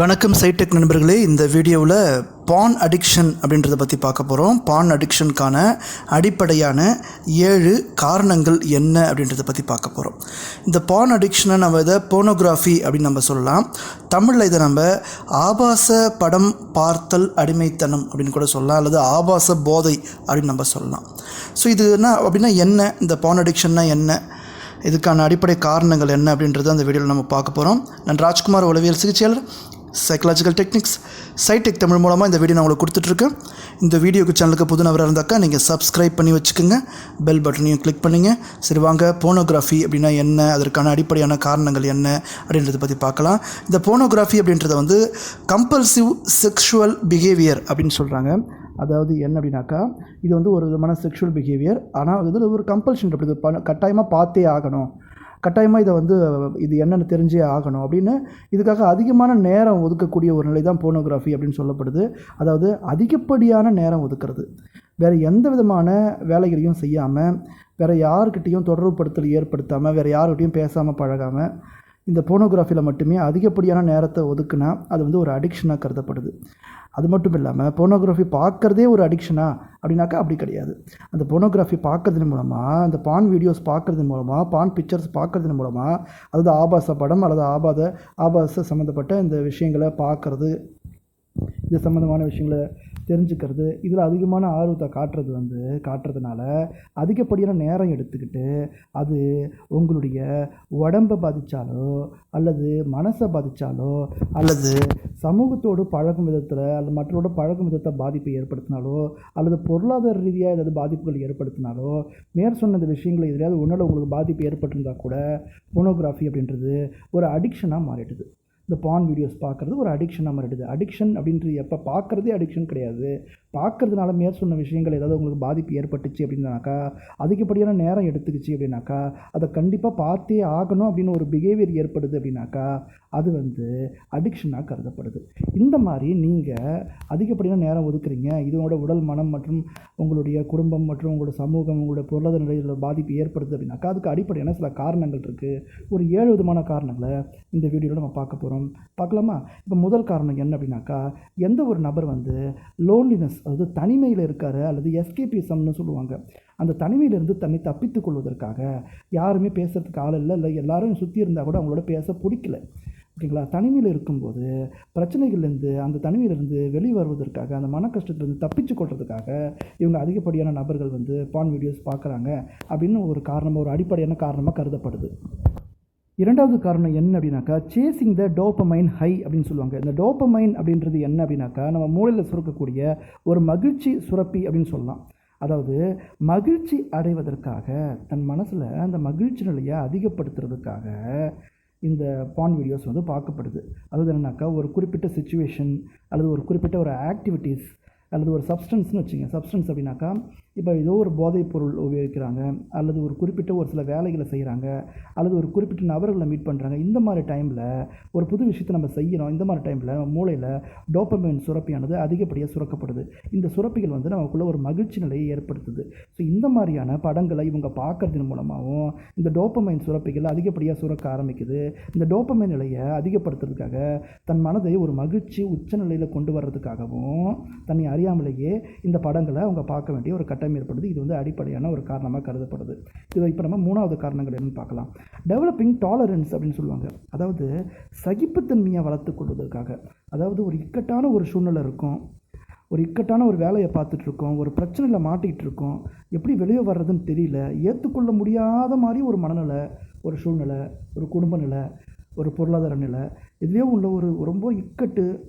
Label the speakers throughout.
Speaker 1: வணக்கம் சைடெக் நண்பர்களே இந்த வீடியோவில் பான் அடிக்ஷன் அப்படின்றத பற்றி பார்க்க போகிறோம் பான் அடிக்ஷனுக்கான அடிப்படையான ஏழு காரணங்கள் என்ன அப்படின்றத பற்றி பார்க்க போகிறோம் இந்த பான் அடிக்ஷனை நம்ம இதை போனோகிராஃபி அப்படின்னு நம்ம சொல்லலாம். தமிழில் இதை நம்ம ஆபாச படம் பார்த்தல் அடிமைத்தனம் அப்படின்னு கூட சொல்லலாம். அல்லது ஆபாச போதை அப்படின்னு நம்ம சொல்லலாம். ஸோ இது என்ன அப்படின்னா என்ன? இந்த பான் அடிக்ஷன்னா என்ன? இதுக்கான அடிப்படை காரணங்கள் என்ன அப்படின்றத அந்த வீடியோவில் நம்ம பார்க்க போகிறோம் நான் ராஜ்குமார் உளவியல் சிகிச்சையாளர். சைக்கலாஜிக்கல் டெக்னிக்ஸ் சைடெக் தமிழ் மூலமாக இந்த வீடியோ நான் உங்களுக்கு கொடுத்துட்ருக்கேன். இந்த வீடியோக்கு சேனலுக்கு புது நபராக இருந்தாக்கா நீங்கள் சப்ஸ்கிரைப் பண்ணி வச்சுக்கோங்க. பெல் பட்டனையும் கிளிக் பண்ணிங்க. சரி வாங்க போனோகிராஃபி அப்படின்னா என்ன? அதற்கான அடிப்படையான காரணங்கள் என்ன? அப்படின்றத பற்றி பார்க்கலாம். இந்த போனோகிராஃபி அப்படின்றத வந்து கம்பல்சிவ் செக்ஷுவல் பிஹேவியர் அப்படின்னு சொல்கிறாங்க அதாவது என்ன அப்படின்னாக்கா இது வந்து ஒரு விதமான செக்ஷுவல் பிஹேவியர் ஆனால் இதில் ஒரு கம்பல்ஷன் அப்படி கட்டாயமாக பார்த்தே ஆகணும். கட்டாயமாக இதை வந்து இது என்னென்னு தெரிஞ்சே ஆகணும். அப்படின்னு இதுக்காக அதிகமான நேரம் ஒதுக்கக்கூடிய ஒரு நிலை தான் போனோகிராஃபி அப்படின்னு சொல்லப்படுது. அதாவது அதிகப்படியான நேரம் ஒதுக்கிறது. வேறு எந்த விதமான வேலைகளையும் செய்யாமல் வேறு யாருக்கிட்டேயும் தொடர்புப்படுத்தல் ஏற்படுத்தாமல் வேறு யார்கிட்டையும் பேசாமல் பழகாமல் இந்த போனோகிராஃபியில் மட்டுமே அதிகப்படியான நேரத்தை ஒதுக்குனா அது வந்து ஒரு அடிக்ஷனாக கருதப்படுது. அது மட்டும் இல்லாமல் போனோகிராஃபி பார்க்குறதே ஒரு அடிக்ஷனா அப்படின்னாக்கா அப்படி கிடையாது. அந்த போனோகிராஃபி பார்க்கறதன் மூலமாக அந்த பான் வீடியோஸ் பார்க்குறதன் மூலமாக பான் பிக்சர்ஸ் பார்க்குறதன் மூலமாக அதாவது ஆபாச படம் அல்லது ஆபாத ஆபாச சம்மந்தப்பட்ட இந்த விஷயங்களை பார்க்குறது இது சம்மந்தமான விஷயங்களை தெரிஞ்சுக்கிறது. இதில் அதிகமான ஆர்வத்தை காட்டுறது வந்து காட்டுறதுனால அதிகப்படியான நேரம் எடுத்துக்கிட்டு அது உங்களுடைய உடம்பை பாதித்தாலோ அல்லது மனசை பாதித்தாலோ அல்லது சமூகத்தோடு பழகும் விதத்தில் அல்லது மற்றோட பழகும் விதத்தை பாதிப்பை ஏற்படுத்தினாலோ அல்லது பொருளாதார ரீதியாக ஏதாவது பாதிப்புகள் ஏற்படுத்தினாலோ மேற் சொன்ன இந்த விஷயங்களை எதிராவது உன்னால் உங்களுக்கு பாதிப்பு ஏற்பட்டிருந்தால் கூட போனோகிராஃபி அப்படின்றது ஒரு அடிக்ஷனாக மாறிடுது. இந்த பான் வீடியோஸ் பார்க்குறது ஒரு அடிக்ஷனாக மாறிடுது அடிக்ஷன் அப்படின்றது எப்போ பார்க்குறதே அடிக்ஷன் கிடையாது. பார்க்கறதுனால மேற் சொன்ன விஷயங்கள் ஏதாவது உங்களுக்கு பாதிப்பு ஏற்பட்டுச்சு அப்படின்னாக்கா அதிகப்படியான நேரம் எடுத்துக்கிச்சு அப்படின்னாக்கா அதை கண்டிப்பாக பார்த்தே ஆகணும் அப்படின்னு ஒரு பிஹேவியர் ஏற்படுது அப்படின்னாக்கா அது வந்து அடிக்ஷனாக கருதப்படுது. இந்த மாதிரி நீங்கள் அதிகப்படியான நேரம் ஒதுக்குறீங்க. இதனோட உடல் மனம் மற்றும் உங்களுடைய குடும்பம் மற்றும் உங்களோட சமூகம் உங்களுடைய பொருளாதார நிலையில் பாதிப்பு ஏற்படுது அப்படின்னாக்கா அதுக்கு அடிப்படையான சில காரணங்கள் இருக்குது ஒரு ஏழு விதமான காரணங்களை இந்த வீடியோவில் நம்ம பார்க்க போகிறோம் பார்க்கலாமா? இப்போ முதல் காரணம் என்ன அப்படின்னாக்கா எந்த ஒரு நபர் வந்து லோன்லினஸ் அதாவது தனிமையில் இருக்கார் அல்லது எஸ்கேபிசம்னு சொல்லுவாங்க. அந்த தனிமையிலிருந்து தன்னை தப்பித்து கொள்வதற்காக யாருமே பேசுகிறதுக்கு ஆள் இல்லை இல்லை எல்லாரும் சுற்றி இருந்தால் கூட அவங்களோட பேச பிடிக்கல. ஓகேங்களா தனிமையில் இருக்கும்போது பிரச்சனைகள்லேருந்து அந்த தனிமையிலிருந்து வெளியே வருவதற்காக அந்த மன கஷ்டத்துலேருந்து தப்பிச்சு கொள்றதுக்காக இவங்க அதிகப்படியான நபர்கள் வந்து பான் வீடியோஸ் பார்க்குறாங்க அப்படின்னு ஒரு காரணமாக ஒரு அடிப்படையான காரணமாக கருதப்படுது. இரண்டாவது காரணம் என்ன அப்படின்னாக்கா சேசிங் த டோப்பமைன் ஹை அப்படின்னு சொல்லுவாங்க. இந்த டோப்பமைன் அப்படின்றது என்ன அப்படின்னாக்கா நம்ம மூளையில் சுரக்கக்கூடிய ஒரு மகிழ்ச்சி சுரப்பி அப்படின்னு சொல்லலாம். அதாவது மகிழ்ச்சி அடைவதற்காக தன் மனசில் அந்த மகிழ்ச்சி நிலையை அதிகப்படுத்துறதுக்காக இந்த பான் வீடியோஸ் வந்து பார்க்கப்படுது. அதாவது என்னன்னாக்கா ஒரு குறிப்பிட்ட சுச்சுவேஷன் அல்லது ஒரு குறிப்பிட்ட ஒரு ஆக்டிவிட்டீஸ் அல்லது ஒரு சப்ஸ்டன்ஸ்னு வச்சுங்க. சப்ஸ்டன்ஸ் அப்படின்னாக்கா இப்போ ஏதோ ஒரு போதைப் பொருள் உபயோகிக்கிறாங்க அல்லது ஒரு குறிப்பிட்ட ஒரு சில வேலைகளை செய்கிறாங்க அல்லது ஒரு குறிப்பிட்ட நபர்களை மீட் பண்ணுறாங்க இந்த மாதிரி டைமில் ஒரு புது விஷயத்தை நம்ம செய்கிறோம் இந்த மாதிரி டைமில் மூளையில் டோப்பமைன் சுரப்பியானது அதிகப்படியாக சுரக்கப்படுது. இந்த சுரப்பிகள் வந்து நமக்குள்ளே ஒரு மகிழ்ச்சி நிலையை ஏற்படுத்துது. ஸோ இந்த மாதிரியான படங்களை இவங்க பார்க்கறதன் மூலமாகவும் இந்த டோப்பமைன் சுரப்பிகள் அதிகப்படியாக சுரக்க ஆரம்பிக்குது. இந்த டோப்பமைன் நிலையை அதிகப்படுத்துறதுக்காக தன் மனதை ஒரு மகிழ்ச்சி உச்சநிலையில் கொண்டு வர்றதுக்காகவும் தன்னை அறியாமலேயே இந்த படங்களை அவங்க பார்க்க வேண்டிய ஒரு கட்டம் ஏற்படுது. இது வந்து அடிப்படையான ஒரு காரணமாக கருதப்படுது. இது இப்போ நம்ம மூணாவது காரணங்கள் என்னன்னு பார்க்கலாம். டெவலப்பிங் டாலரன்ஸ் அப்படின்னு சொல்லுவாங்க. அதாவது சகிப்புத்தன்மையை வளர்த்துக் கொள்வதற்காக. அதாவது ஒரு இக்கட்டான ஒரு சூழ்நிலை இருக்கும். ஒரு இக்கட்டான ஒரு வேலையை பார்த்துட்ருக்கோம் ஒரு பிரச்சனையில் மாட்டிகிட்டு இருக்கோம். எப்படி வெளியே வர்றதுன்னு தெரியல. ஏற்றுக்கொள்ள முடியாத மாதிரி ஒரு மனநிலை ஒரு சூழ்நிலை ஒரு குடும்ப நிலை ஒரு பொருளாதார நிலை. இதுவே உள்ள ஒரு ரொம்ப இக்கட்டு.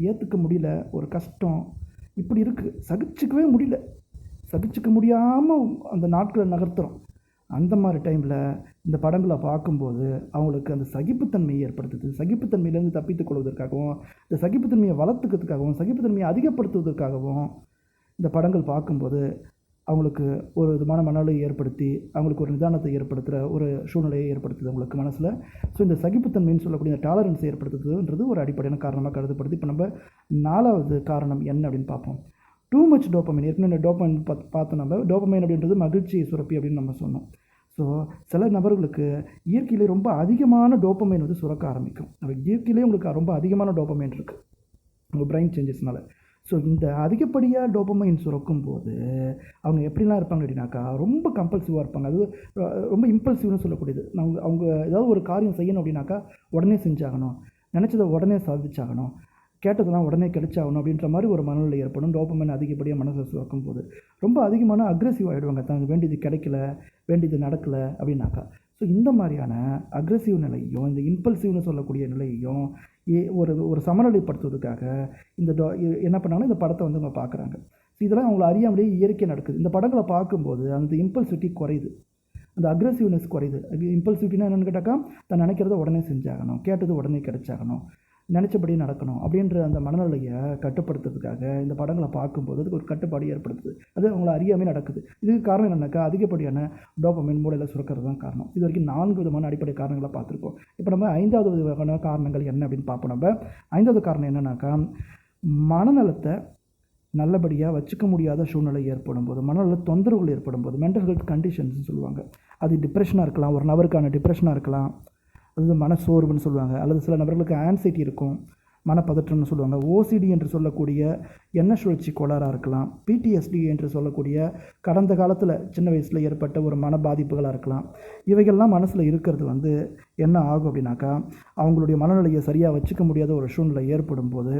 Speaker 1: ஏற்றுக்க முடியல. ஒரு கஷ்டம். இப்படி இருக்குது சகிச்சுக்கவே முடியல. சகிச்சுக்க முடியாமல் அந்த நாட்களை நகர்த்துறோம். அந்த மாதிரி டைமில் இந்த படங்களை பார்க்கும்போது அவங்களுக்கு அந்த சகிப்புத்தன்மையை ஏற்படுத்துது. சகிப்புத்தன்மையிலேருந்து தப்பித்துக் கொள்வதற்காகவும் இந்த சகிப்புத்தன்மையை வளர்த்துக்கிறதுக்காகவும் சகிப்புத்தன்மையை அதிகப்படுத்துவதற்காகவும் இந்த படங்கள் பார்க்கும்போது அவங்களுக்கு ஒரு விதமான மனநிலையை ஏற்படுத்தி அவங்களுக்கு ஒரு நிதானத்தை ஏற்படுத்துகிற ஒரு சூழ்நிலையை ஏற்படுத்துது அவங்களுக்கு மனசில். ஸோ இந்த சகிப்புத்தன்மைன்னு சொல்லக்கூடிய இந்த டாலரன்ஸை ஏற்படுத்துதுன்றது ஒரு அடிப்படையான காரணமாக கருதப்படுது. இப்போ நம்ம நாலாவது காரணம் என்ன அப்படின்னு பார்ப்போம். டூ மச் டோப்பமைன் ஏற்கனவே டோப்பமைன் பார்த்து பார்த்தோம் நம்ம. டோப்பமைன் அப்படின்றது மகிழ்ச்சி சுரப்பி அப்படின்னு நம்ம சொன்னோம். ஸோ சில நபர்களுக்கு இயற்கையிலே ரொம்ப அதிகமான டோப்பமைன் வந்து சுரக்க ஆரம்பிக்கும். இயற்கையிலே உங்களுக்கு ரொம்ப அதிகமான டோப்பமைன் இருக்குது உங்கள் பிரெயின் சேஞ்சஸ்னால ஸோ இந்த அதிகப்படியாக டோப்பமைன் சுரக்கும் போது அவங்க எப்படிலாம் இருப்பாங்க அப்படின்னாக்கா ரொம்ப கம்பல்சிவாக இருப்பாங்க. அது ரொம்ப இம்பல்சிவ்னு சொல்லக்கூடியது. அவங்க அவங்க ஏதாவது ஒரு காரியம் செய்யணும் அப்படின்னாக்கா உடனே செஞ்சாகணும். நினச்சதை உடனே சாதிச்சாகணும். கேட்டதெல்லாம் உடனே கிடைச்சாகணும் அப்படின்ற மாதிரி ஒரு மனநிலை ஏற்படும். டோப்பமேன் அதிகப்படியாக மனசை சுரக்கும் போது ரொம்ப அதிகமான அக்ரெசிவ் ஆகிடுவாங்க தனக்கு வேண்டியது கிடைக்கல வேண்டியது நடக்கலை அப்படின்னாக்கா. ஸோ இந்த மாதிரியான அக்ரெசிவ் நிலையையும் இந்த இம்பல்சிவ்னு சொல்லக்கூடிய நிலையையும் ஏ- ஒரு ஒரு சமநிலைப்படுத்துவதற்காக இந்த டோ என்ன பண்ணாங்கன்னா இந்த படத்தை வந்து அவங்க பார்க்குறாங்க. ஸோ இதெல்லாம் அவங்கள அறியாமலேயே இயற்கை நடக்குது. இந்த படங்களை பார்க்கும்போது அந்த இம்பல்சிட்டி குறையுது. அந்த அக்ரெசிவ்னஸ் குறையுது. இம்பல்சிட்டினா என்னென்னு கேட்டாக்கா தான் நினைக்கிறத உடனே செஞ்சாகணும். கேட்டது உடனே கிடைச்சாகணும். நினச்சபடி நடக்கணும் அப்படின்ற அந்த மனநிலையை கட்டுப்படுத்துறதுக்காக இந்த படங்களை பார்க்கும்போது அதுக்கு ஒரு கட்டுப்பாடு ஏற்படுத்துது. அது அவங்கள அறியாமே நடக்குது. இதுக்கு காரணம் என்னன்னாக்கா அதிகப்படியான டோபமைன் மூலையில் சுரக்கிறது தான் காரணம். இது வரைக்கும் நான்கு விதமான அடிப்படை காரணங்களை பார்த்துருக்கோம். இப்போ நம்ம ஐந்தாவது விதமான காரணங்கள் என்ன அப்படின்னு பார்ப்போம் நம்ம. ஐந்தாவது காரணம் என்னென்னாக்கா மனநலத்தை நல்லபடியாக வச்சுக்க முடியாத சூழ்நிலை ஏற்படும் போது மனநல தொந்தரவுகள் ஏற்படும் போது மென்டல் ஹெல்த் கண்டிஷன்ஸ்னு சொல்லுவாங்க. அது டிப்ரெஷனாக இருக்கலாம் ஒரு நபருக்கான டிப்ரெஷனாக இருக்கலாம் அது மனசோர்வுன்னு சொல்லுவாங்க. அல்லது சில நபர்களுக்கு ஆன்சைட்டி இருக்கும் மனப்பதற்றம்னு சொல்லுவாங்க. ஓசிடி என்று சொல்லக்கூடிய எண்ணெய் சுழற்சி கோளாறாக இருக்கலாம் பிடிஎஸ்டி என்று சொல்லக்கூடிய கடந்த காலத்தில் சின்ன வயசில் ஏற்பட்ட ஒரு மன பாதிப்புகளாக இருக்கலாம். இவைகள்லாம் மனசில் இருக்கிறது வந்து என்ன ஆகும் அப்படின்னாக்கா அவங்களுடைய மனநிலையை சரியாக வச்சுக்க முடியாத ஒரு சூழ்நிலை ஏற்படும் போது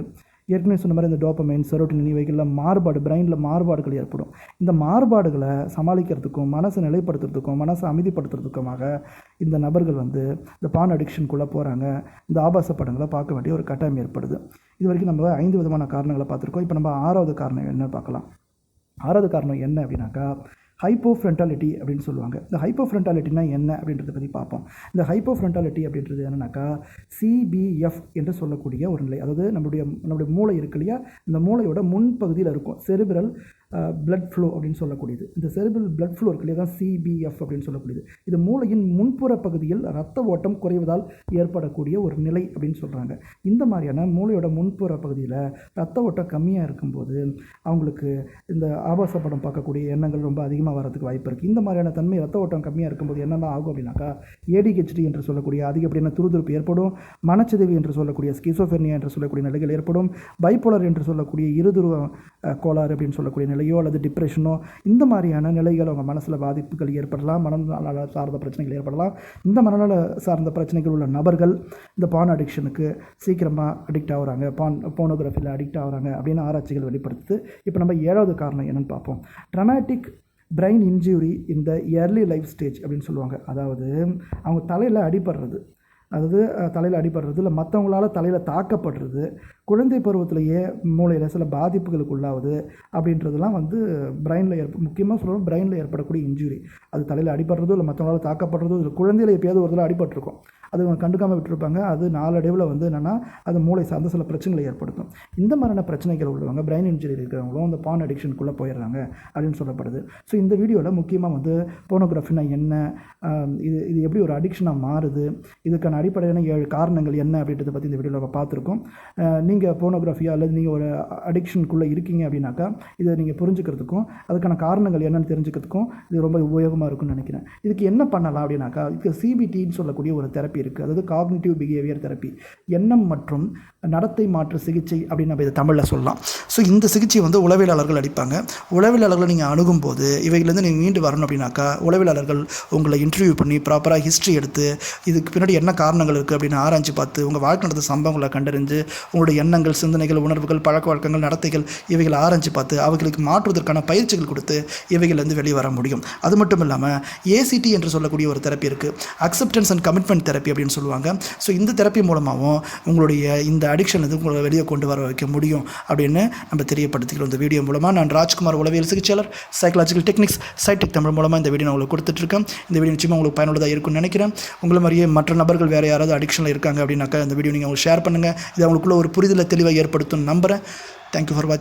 Speaker 1: ஏற்கனவே சொன்ன மாதிரி இந்த டோப்பமைன் செரோட்டின் இவைகளில் மாறுபாடு பிரெயினில் மாறுபாடுகள் ஏற்படும். இந்த மாறுபாடுகளை சமாளிக்கிறதுக்கும் மனசை நிலைப்படுத்துறதுக்கும் மனசை அமைதிப்படுத்துறதுக்குமாக இந்த நபர்கள் வந்து இந்த பான் அடிக்ஷனுக்குள்ளே போகிறாங்க இந்த ஆபாச படங்களை பார்க்க வேண்டிய ஒரு கட்டாயம் ஏற்படுது. இது வரைக்கும் நம்ம ஐந்து விதமான காரணங்களை பார்த்துருக்கோம். இப்போ நம்ம ஆறாவது காரணம் என்னன்னு பார்க்கலாம். ஆறாவது காரணம் என்ன அப்படின்னாக்கா ஹைப்போ ஃப்ரெண்டாலிட்டி அப்படின்னு சொல்லுவாங்க. இந்த ஹைப்போ ஃப்ரெண்டாலிட்டினா என்ன அப்படின்றத பற்றி பார்ப்போம். இந்த ஹைப்போ ஃப்ரண்டாலிட்டி அப்படின்றது என்னன்னாக்கா சிபிஎஃப் என்று சொல்லக்கூடிய ஒரு நிலை. அதாவது நம்மளுடைய நம்மளுடைய மூளை இருக்கு இல்லையா? இந்த மூளையோட முன்பகுதியில் இருக்கும். செரிபிரல் பிளட் ஃப்ளோ அப்படின்னு சொல்லக்கூடியது. இந்த செரிபிள் பிளட் ஃப்ளோ இருக்கு இல்லையா? தான் சிபிஎஃப் அப்படின்னு சொல்லக்கூடியது. இது மூளையின் முன்புற பகுதியில் ரத்த ஓட்டம் குறைவதால் ஏற்படக்கூடிய ஒரு நிலை அப்படின்னு சொல்கிறாங்க இந்த மாதிரியான மூளையோட முன்புற பகுதியில் ரத்த ஓட்டம் கம்மியாக இருக்கும்போது அவங்களுக்கு இந்த ஆபாச படம் பார்க்கக்கூடிய எண்ணங்கள் ரொம்ப அதிகமாக வரதுக்கு வாய்ப்பு இருக்குது இந்த மாதிரியான தன்மை ரத்த ஓட்டம் கம்மியாக இருக்கும்போது என்னென்ன ஆகும் அப்படின்னாக்கா ஏடிஹெச்டி என்று சொல்லக்கூடிய அதிகப்படியான துருதுருப்பு ஏற்படும். மனச்சிதைவு என்று சொல்லக்கூடிய ஸ்கிசோஃபெர்னியா என்று சொல்லக்கூடிய நிலைகள் ஏற்படும். பைப்போலர் என்று சொல்லக்கூடிய இருதுருவ கோளாறு அப்படின்னு சொல்லக்கூடிய நிலையோ அல்லது டிப்ரெஷனோ இந்த மாதிரியான நிலைகள் அவங்க மனசில் பாதிப்புகள் ஏற்படலாம் மனநல சார்ந்த பிரச்சனைகள் ஏற்படலாம். இந்த மனநல சார்ந்த பிரச்சனைகள் உள்ள நபர்கள் இந்த பான் அடிக்ஷனுக்கு சீக்கிரமாக அடிக்ட் ஆகுறாங்க. பான் போனோகிராஃபியில் அடிக்ட் ஆகுறாங்க அப்படின்னு ஆராய்ச்சிகள் வெளிப்படுத்து இப்போ நம்ம ஏழாவது காரணம் என்னென்னு பார்ப்போம். ட்ரமேட்டிக் பிரெயின் இன்ஜுரி இந்த இயர்லி லைஃப் ஸ்டேஜ் அப்படின்னு சொல்லுவாங்க. அதாவது அவங்க தலையில் அடிபடுறது. அதாவது தலையில் அடிபடுறது இல்லை மற்றவங்களால் தலையில் தாக்கப்படுறது. குழந்தை பருவத்திலேயே மூளையில் சில பாதிப்புகளுக்கு உள்ளாகுது அப்படின்றதெல்லாம் வந்து பிரெயினில் ஏற்ப முக்கியமாக சொல்லணும் பிரெயினில் ஏற்படக்கூடிய இன்ஜுரி அது தலையில் அடிபடுறதோ இல்லை மற்றவங்களால் தாக்கப்படுறதோ இல்லை குழந்தையில் எப்பயாவது ஒரு தடவை அடிபட்டிருக்கும். அது அவங்க கண்டுக்காமல் விட்டுருப்பாங்க. அது நாளடைவில் வந்து என்னென்னா அது மூளை சார்ந்த சில பிரச்சனைகளை ஏற்படுத்தும். இந்த மாதிரியான பிரச்சனைகள் உள்ளவங்க பிரெயின் இன்ஜுரி இருக்கிறவங்களும் அந்த பான் அடிக்ஷனுக்குள்ளே போயிடுறாங்க அப்படின்னு சொல்லப்படுது. ஸோ இந்த வீடியோவில் முக்கியமாக வந்து போனோகிராஃபினா என்ன இது இது எப்படி ஒரு அடிக்ஷனாக மாறுது இதுக்கான அடிப்படையான ஏழு காரணங்கள் என்ன அப்படின்றத பற்றி இந்த வீடியோவில் நம்ம பார்த்துருக்கோம். நீங்கள் போனோகிராஃபியா அல்லது நீங்கள் ஒரு அடிக்ஷனுக்குள்ளே இருக்கீங்க அப்படின்னாக்கா இதை நீங்கள் புரிஞ்சுக்கிறதுக்கும் அதுக்கான காரணங்கள் என்னென்னு தெரிஞ்சுக்கிறதுக்கும் இது ரொம்ப உபயோகமாக இருக்கும்னு நினைக்கிறேன். இதுக்கு என்ன பண்ணலாம் அப்படின்னாக்கா இதுக்கு சிபிடின்னு சொல்லக்கூடிய ஒரு தெரப்பி இருக்குது அதாவது காக்னிட்டிவ் பிஹேவியர் தெரப்பி எண்ணம் மற்றும் நடத்தை மாற்று சிகிச்சை அப்படின்னு நம்ம இதை தமிழில் சொல்லலாம். ஸோ இந்த சிகிச்சை வந்து உளவியலாளர்கள் அளிப்பாங்க. உளவியலாளர்களை நீங்கள் அணுகும்போது இவையிலேருந்து நீங்கள் மீண்டு வரணும் அப்படின்னாக்கா உளவியலாளர்கள் உங்களை இன்டர்வியூ பண்ணி ப்ராப்பராக ஹிஸ்ட்ரி எடுத்து இதுக்கு பின்னாடி என்ன காரணங்கள் இருக்குது அப்படின்னு ஆராய்ச்சி பார்த்து உங்கள் வாழ்க்கை நடந்த சம்பவங்களை கண்டறிஞ்சு உங்களுடைய எண்ணங்கள் சிந்தனைகள் உணர்வுகள் பழக்க வழக்கங்கள் நடத்தைகள் இவைகளை ஆராய்ச்சி பார்த்து அவைகளுக்கு மாற்றுவதற்கான பயிற்சிகள் கொடுத்து இவைகள்லேருந்து வெளியே வர முடியும். அது மட்டும் இல்லாமல் ஏசிடி என்று சொல்லக்கூடிய ஒரு தெரப்பி இருக்குது அக்செப்டன்ஸ் அண்ட் கமிட்மெண்ட் தெரப்பி அப்படின்னு சொல்லுவாங்க. ஸோ இந்த தெரப்பி மூலமாகவும் உங்களுடைய இந்த அடிக்ஷன் இது உங்களை வெளியே கொண்டு வர வைக்க முடியும் அப்படின்னு நம்ம தெரியப்படுத்திக்கிறோம். இந்த வீடியோ மூலமாக நான் ராஜ்குமார் உளவியல் சிகிச்சையாளர் சைக்காலஜிக்கல் டெக்னிக்ஸ் சைடெக் தமிழ் மூலமாக இந்த வீடியோ நான் உங்களுக்கு கொடுத்துட்ருக்கேன். இந்த வீடியோ நிச்சயமாக உங்களுக்கு பயனுள்ளதாக இருக்கும்னு நினைக்கிறேன். உங்களை மாதிரியே மற்ற நபர்கள் வேறு யாராவது அடிக்ஷனில் இருக்காங்க அப்படின்னாக்கா இந்த வீடியோ நீங்கள் உங்களுக்கு ஷேர் பண்ணுங்கள் இது அவங்களுக்குள்ள ஒரு புரிதலை தெளிவாக ஏற்படுத்தும் நம்புகிறேன் தேங்க்யூ ஃபார் வாட்சிங்